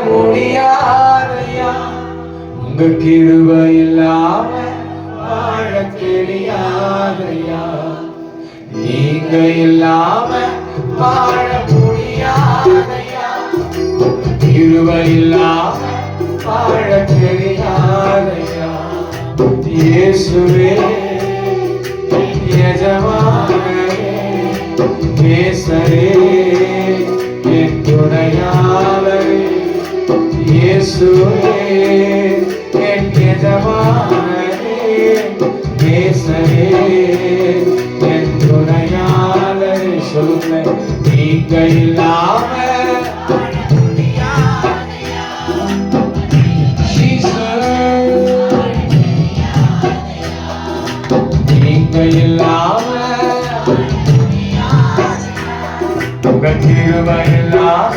முடியாதையா உங்க கிருப இல்லாம வாழ தெரியாதையா நீங்க இல்லாம வாழ முடியாதையா. கிருப இல்லாம வாழ தெரியாதையா இயேசுவே எஜமானரே பேசரே என் துணையா இயேசுவே என் எஜமானரே நேசரே என் துணையாளரே சொல்லுங்க நீங்க இல்லாம நீங்க இல்லாம உங்க கிருபை இல்லாம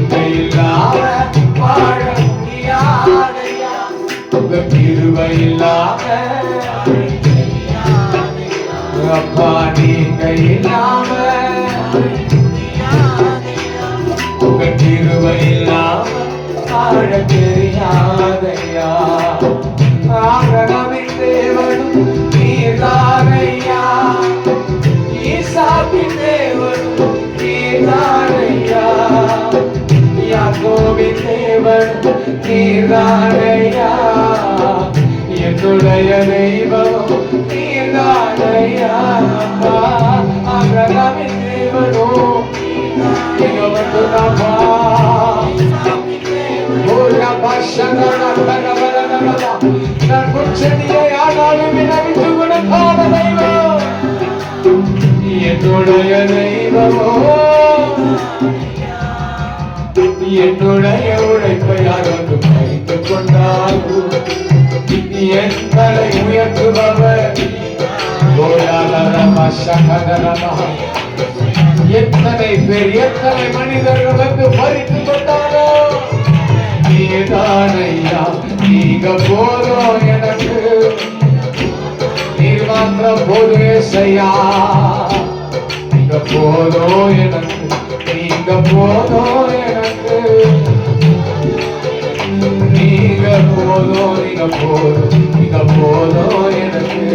உங்க கிருபை இல்லாம அப்பா நீங்க இல்லாம உங்க கிருபை வாழ தெரியாதையா? ஆகனமின் தேவனும் நீதானையா ஈசாப்பின் தேவனும் யாக்கோவின் தேவனும் என்னுடைய தெய்வம் நீதானையா ஆகனமின் தேவனும் நீங்க நான் தெய்வம். என்னுடைய உழைப்பை யாரும் வைத்துக் கொண்டால் என் தலை உயர்த்துபவர். எத்தனை பேர் எத்தனை மனிதர்கள் வந்து பறித்து கொண்டாரோ? நீதானையா நீங்க போதும் எனக்கு. நீர் மாத்திரம் போதும் செய்யா போதோ எனக்கு நீங்க போதோ எனக்கு. நீங்க போதோ நீங்க போதோ நீங்க போதோ எனக்கு.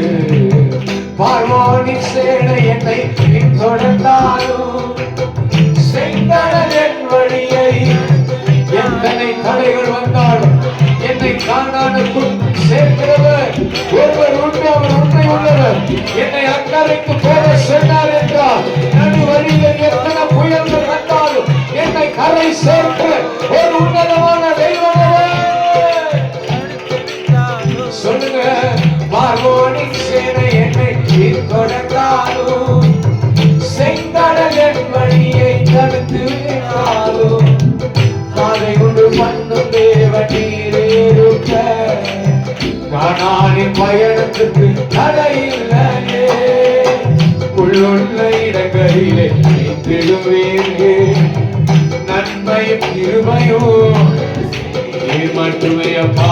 பார்வோனி சேட என்னை பின்தொடர்ந்தாலும் செங்கடலின் வழியை எத்தனை தடைகள் வந்தாலும் என்னை காணானுக்குள் சேர்க்கிறவர். ஒருவர் உண்மை அவர் உண்மை உள்ளவர். என்னை அக்கறைக்கு போக சொன்னார். சொல்லுங்க. பார்வோனின் சேனை என்னை தொடர்ந்தாலும் செங்கடல் என் வழியை தடுத்து விட்டாலும் அதை கொண்டு பண்ணும் தேவ நீரேருக்க காணானின் பயணத்துக்கு தடையில்லையே உள்ளுள்ள இடங்களிலே திருவேரே நன்மையும் இருமையும் மட்டுமே அப்பா.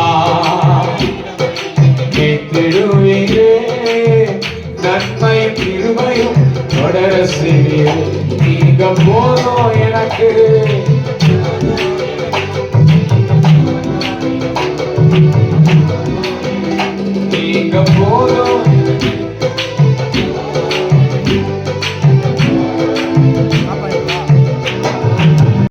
எனக்கு நீங்க போதும்